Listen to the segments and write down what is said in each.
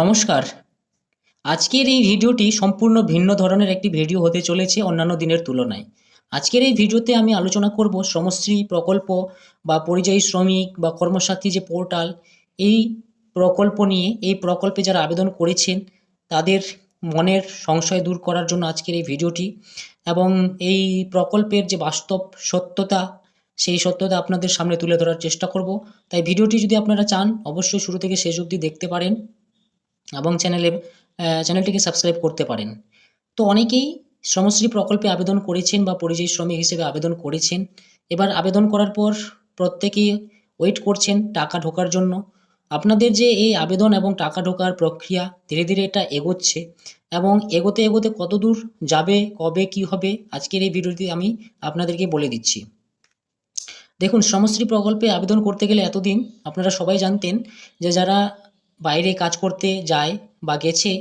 নমস্কার। আজকের এই ভিডিওটি সম্পূর্ণ ভিন্ন ধরনের একটি ভিডিও হতে চলেছে অন্যান্য দিনের তুলনায়। আজকের এই ভিডিওতে আমি আলোচনা করব শ্রমশ্রী প্রকল্প বা পরিযায়ী শ্রমিক বা কর্মসাথী যে পোর্টাল, এই প্রকল্প নিয়ে, এই প্রকল্পে যারা আবেদন করেছেন, তাদের মনের সংশয় দূর করার জন্য আজকের এই ভিডিওটি এবং এই প্রকল্পের যে বাস্তব সত্যতা, সেই সত্যতা আপনাদের সামনে তুলে ধরার চেষ্টা করব। তাই ভিডিওটি যদি আপনারা চান, অবশ্যই শুরু থেকে শেষ অবধি দেখতে পারেন। এবং চ্যানেলে চ্যানেলটিকে সাবস্ক্রাইব করতে পারেন। তো অনেকেই শ্রমশ্রী প্রকল্পে আবেদন করেছেন বা পরিযায়ী শ্রমিক হিসেবে আবেদন করেছেন। এবার আবেদন করার পর প্রত্যেকেই ওয়েট করছেন টাকা ঢোকার জন্য। আপনাদের যে এই আবেদন এবং টাকা ঢোকার প্রক্রিয়া ধীরে ধীরে এটা এগোচ্ছে এবং এগোতে এগোতে কত দূর যাবে, কবে, কি হবে, আজকের এই ভিডিওটি আমি আপনাদেরকে বলে দিচ্ছি। দেখুন, শ্রমশ্রী প্রকল্পে আবেদন করতে গেলে এতদিন আপনারা সবাই জানতেন যে যারা বাইরে কাজ করতে যায় বা গেছে,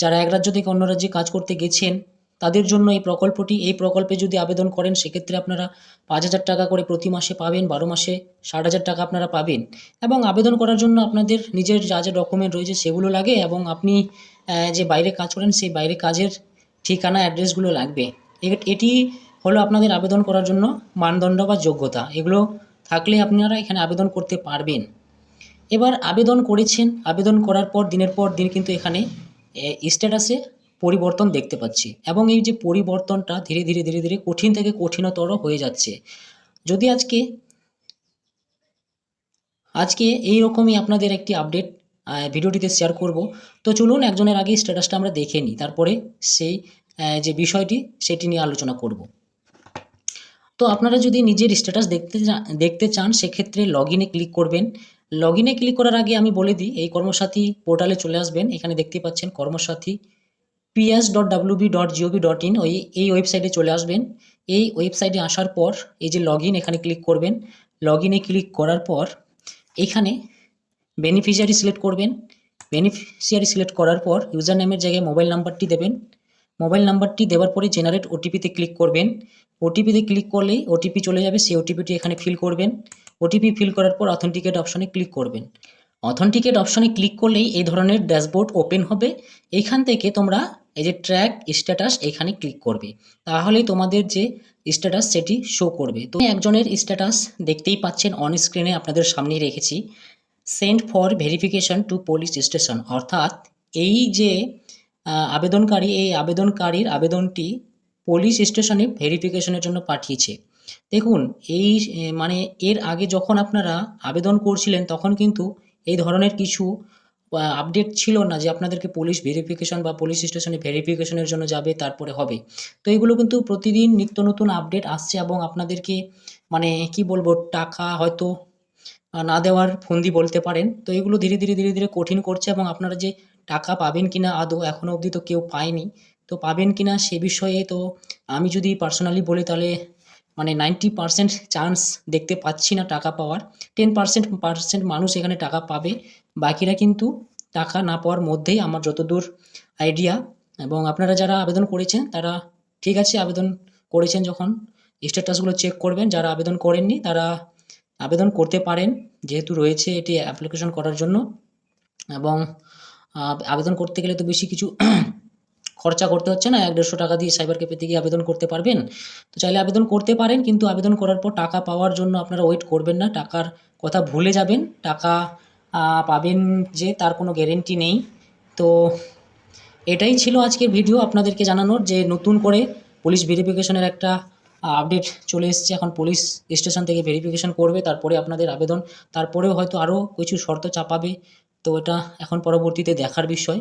যারা এক রাজ্য থেকে অন্য রাজ্যে কাজ করতে গেছেন, তাদের জন্য এই প্রকল্পটি, এই প্রকল্পে যদি আবেদন করেন, সেক্ষেত্রে আপনারা পাঁচ হাজার টাকা করে প্রতি মাসে পাবেন, বারো মাসে ষাট হাজার টাকা আপনারা পাবেন। এবং আবেদন করার জন্য আপনাদের নিজের যা যা ডকুমেন্ট রয়েছে সেগুলো লাগে এবং আপনি যে বাইরে কাজ করেন, সেই বাইরে কাজের ঠিকানা, অ্যাড্রেসগুলো লাগবে। এটি হলো আপনাদের আবেদন করার জন্য মানদণ্ড বা যোগ্যতা। এগুলো থাকলে আপনারা এখানে আবেদন করতে পারবেন। এবার আবেদন করেছেন। আবেদন করার পর, দিনের পর দিন কিন্তু এখানে স্ট্যাটাসে পরিবর্তন দেখতে পাচ্ছি। এবং এই যে পরিবর্তনটা ধীরে ধীরে ধীরে ধীরে কঠিন থেকে কঠিনতর হয়ে যাচ্ছে। যদি আজকে আজকে এই রকমই আপনাদের একটি আপডেট ভিডিওটিতে শেয়ার করব, তো চলুন একজনের আগে স্ট্যাটাসটা আমরা দেখে নিই। তারপরে সেই যে বিষয়টি, সেটি নিয়ে আলোচনা করব। তো আপনারা যদি নিজের স্ট্যাটাস দেখতে দেখতে চান, সেক্ষেত্রে লগ ইনে ক্লিক করবেন। লগ ইনে ক্লিক করার আগে আমি বলে দিই, এই কর্মসাথী পোর্টালে চলে আসবেন। এখানে দেখতে পাচ্ছেন Karmasathi PS dot WB dot GOV dot in ওই, এই ওয়েবসাইটে চলে আসবেন। এই ওয়েবসাইটে আসার পর, এই যে লগ ইন এখানে ক্লিক করবেন। লগ ইনে ক্লিক করার পর, এখানে বেনিফিশিয়ারি সিলেক্ট করবেন। বেনিফিশিয়ারি সিলেক্ট করার পর ইউজার নেমের জায়গায় মোবাইল নাম্বারটি দেবেন। মোবাইল নাম্বারটি দেওয়ার পরে জেনারেট ওটিপিতে ক্লিক করবেন। ওটিপিতে ক্লিক করলেই ওটিপি চলে যাবে, সেই ওটিপিটি এখানে ফিল করবেন। ওটিপি ফিল করার পর অথেন্টিকেট অপশনে ক্লিক করবেন। অথেন্টিকেট অপশনে ক্লিক করলেই এই ধরনের ড্যাশবোর্ড ওপেন হবে। এইখান থেকে তোমরা এই যে ট্র্যাক স্ট্যাটাস এখানে ক্লিক করবে। তাহলেই তোমাদের যে স্ট্যাটাস সেটি শো করবে। তো একজনের স্ট্যাটাস দেখতেই পাচ্ছেন অন স্ক্রিনে আপনাদের সামনেই রেখেছি। Send for verification to police station অর্থাৎ এই যে আবেদনকারী এই আবেদনকারীর আবেদনটি পুলিশ স্টেশনে ভেরিফিকেশনের জন্য পাঠিয়েছে। দেখুন, এই মানে এর আগে যখন আপনারা আবেদন করছিলেন, তখন কিন্তু এই ধরনের কিছু আপডেট ছিল না যে আপনাদেরকে পুলিশ ভেরিফিকেশন বা পুলিশ স্টেশনে ভেরিফিকেশনের জন্য যাবে, তারপরে হবে। তো এগুলো কিন্তু প্রতিদিন নিত্য নতুন আপডেট আসছে এবং আপনাদেরকে মানে কি বলব, টাকা হয়তো না দেওয়ার ফন্দি বলতে পারেন। তো এগুলো ধীরে ধীরে ধীরে ধীরে কঠিন করছে এবং আপনারা যে টাকা পাবেন কিনা আদৌ এখনও অবধি তো কেউ পায়নি। তো পাবেন কিনা সে বিষয়ে তো আমি যদি পার্সোনালি বলি তাহলে মানে নাইনটি পার্সেন্ট চান্স দেখতে পাচ্ছি না টাকা পাওয়ার। টেন পার্সেন্ট পার্সেন্ট মানুষ এখানে টাকা পাবে। বাকিরা কিন্তু টাকা না পাওয়ার মধ্যেই আমার যতদূর আইডিয়া এবং আপনারা যারা আবেদন করেছেন তারা ঠিক আছে আবেদন করেছেন যখন। স্ট্যাটাসগুলো চেক করবেন, যারা আবেদন করেননি তারা আবেদন করতে পারেন যেহেতু রয়েছে এটি অ্যাপ্লিকেশন করার জন্য। এবং আবেদন করতে গেলে তো বেশি কিছু খরচা করতে হচ্ছে না। এক দেড়শো টাকা দিয়ে সাইবার ক্যাফেতে গিয়ে আবেদন করতে পারবেন। তো চাইলে আবেদন করতে পারেন, কিন্তু আবেদন করার পর টাকা পাওয়ার জন্য আপনারা ওয়েট করবেন না। টাকার কথা ভুলে যাবেন। টাকা পাবেন যে তার কোনো গ্যারেন্টি নেই। তো এটাই ছিল আজকের ভিডিও আপনাদেরকে জানানোর যে নতুন করে পুলিশ ভেরিফিকেশনের একটা আপডেট চলে এসেছে। এখন পুলিশ স্টেশন থেকে ভেরিফিকেশন করবে, তারপরে আপনাদের আবেদন। তারপরেও হয়তো আরও কিছু শর্ত চাপাবে। তো এটা এখন পরবর্তীতে দেখার বিষয়।